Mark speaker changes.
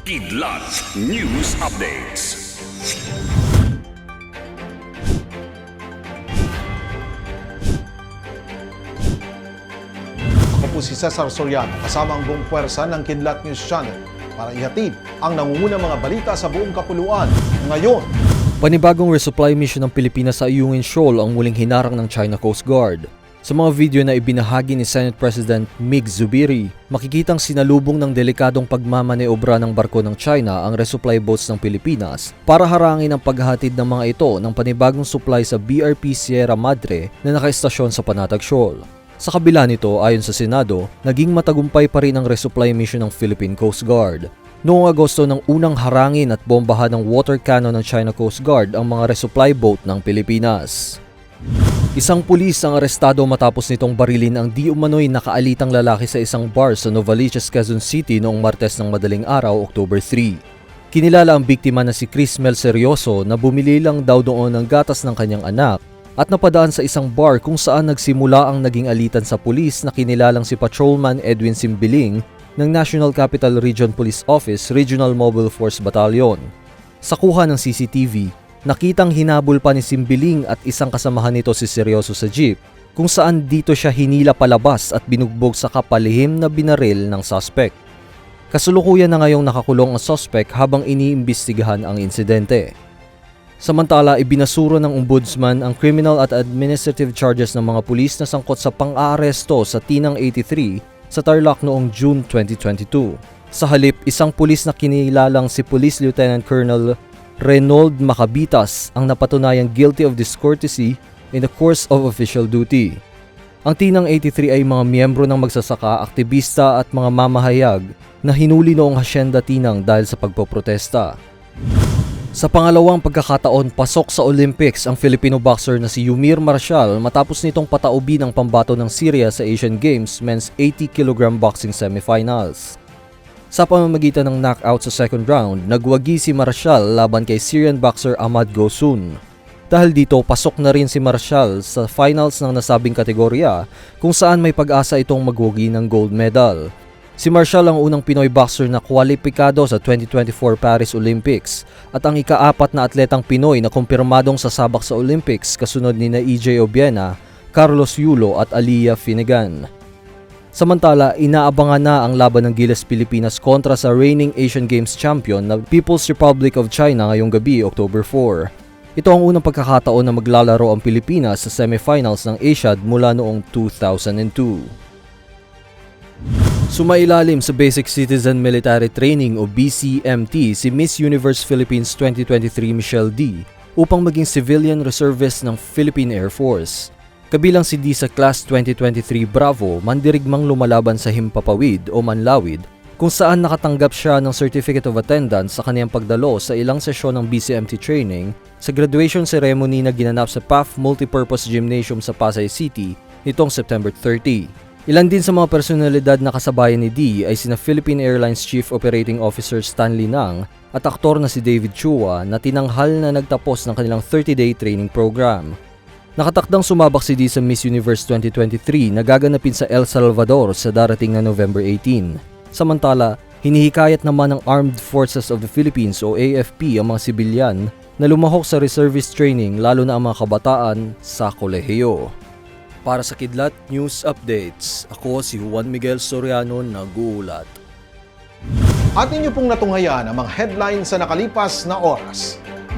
Speaker 1: Kidlat News Updates.
Speaker 2: Ako po si Cesar Soriano kasama ang buong puwersa ng Kidlat News Channel para ihatid ang nangungunang mga balita sa buong kapuluan ngayon.
Speaker 3: Panibagong resupply mission ng Pilipinas sa Ayungin Shoal ang muling hinarang ng China Coast Guard. Sa mga video na ibinahagi ni Senate President Mig Zubiri, makikitang sinalubong ng delikadong pagmamaneobra ng barko ng China ang resupply boats ng Pilipinas para harangin ang paghahatid ng mga ito ng panibagong supply sa BRP Sierra Madre na nakaistasyon sa Panatag Shoal. Sa kabila nito, ayon sa Senado, naging matagumpay pa rin ang resupply mission ng Philippine Coast Guard. Noong Agosto ng unang harangin at bombahan ng water cannon ng China Coast Guard ang mga resupply boat ng Pilipinas. Isang pulis ang arestado matapos nitong barilin ang di umano'y nakaalitang lalaki sa isang bar sa Novaliches, Quezon City noong Martes ng madaling araw, October 3. Kinilala ang biktima na si Chris Mel Seryoso na bumili lang daw doon ng gatas ng kanyang anak at napadaan sa isang bar kung saan nagsimula ang naging alitan sa pulis na kinilalang si Patrolman Edwin Simbiling ng National Capital Region Police Office Regional Mobile Force Battalion. Sa kuha ng CCTV, nakitang hinabol pa ni Simbiling at isang kasamahan nito si Seryoso sa jeep kung saan dito siya hinila palabas at binugbog sa kapalihim na binaril ng suspect. Kasulukuyan na ngayong nakakulong ang suspect habang iniimbestigahan ang insidente. Samantala, ibinasuro ng ombudsman ang criminal at administrative charges ng mga pulis na sangkot sa pang-aaresto sa Tinang 83 sa Tarlac noong June 2022. Sa halip, isang pulis na kinilalang si Police Lieutenant Colonel Reynold Macabitas ang napatunayang guilty of discourtesy in the course of official duty. Ang Tinang 83 ay mga miyembro ng magsasaka, aktivista at mga mamahayag na hinuli noong Hacienda Tinang dahil sa pagpoprotesta. Sa pangalawang pagkakataon, pasok sa Olympics ang Filipino boxer na si Yumir Marshall matapos nitong pataubi ng pambato ng Syria sa Asian Games men's 80 kg boxing semifinals. Sa pamamagitan ng knockout sa second round, nagwagi si Marshall laban kay Syrian boxer Ahmad Gosun. Dahil dito, pasok na rin si Marshall sa finals ng nasabing kategorya kung saan may pag-asa itong magwagi ng gold medal. Si Marshall ang unang Pinoy boxer na kwalipikado sa 2024 Paris Olympics at ang ikaapat na atletang Pinoy na kumpirmadong sasabak sa Olympics kasunod ni na EJ Obiena, Carlos Yulo at Aliyah Finnegan. Samantala, inaabangan na ang laban ng Gilas Pilipinas kontra sa reigning Asian Games champion na People's Republic of China ngayong gabi, October 4. Ito ang unang pagkakataon na maglalaro ang Pilipinas sa semifinals ng Asiad mula noong 2002. Sumailalim sa Basic Citizen Military Training o BCMT si Miss Universe Philippines 2023 Michelle D upang maging civilian reservist ng Philippine Air Force. Kabilang si D sa Class 2023 Bravo, mandirigmang lumalaban sa Himpapawid o Manlawid kung saan nakatanggap siya ng Certificate of Attendance sa kaniyang pagdalo sa ilang sesyon ng BCMT training sa graduation ceremony na ginanap sa PAF Multipurpose Gymnasium sa Pasay City nitong September 30. Ilan din sa mga personalidad na kasabayan ni D ay sina Philippine Airlines Chief Operating Officer Stanley Nang at aktor na si David Chua na tinanghal na nagtapos ng kanilang 30-day training program. Nakatakdang sumabak si D sa Miss Universe 2023 na gaganapin sa El Salvador sa darating na November 18. Samantala, hinihikayat naman ng Armed Forces of the Philippines o AFP ang mga sibilyan na lumahok sa reservist training lalo na ang mga kabataan sa kolehiyo. Para sa Kidlat News Updates, ako si Juan Miguel Soriano nag-uulat.
Speaker 2: At inyo pong natunghayan ang mga headlines sa nakalipas na oras.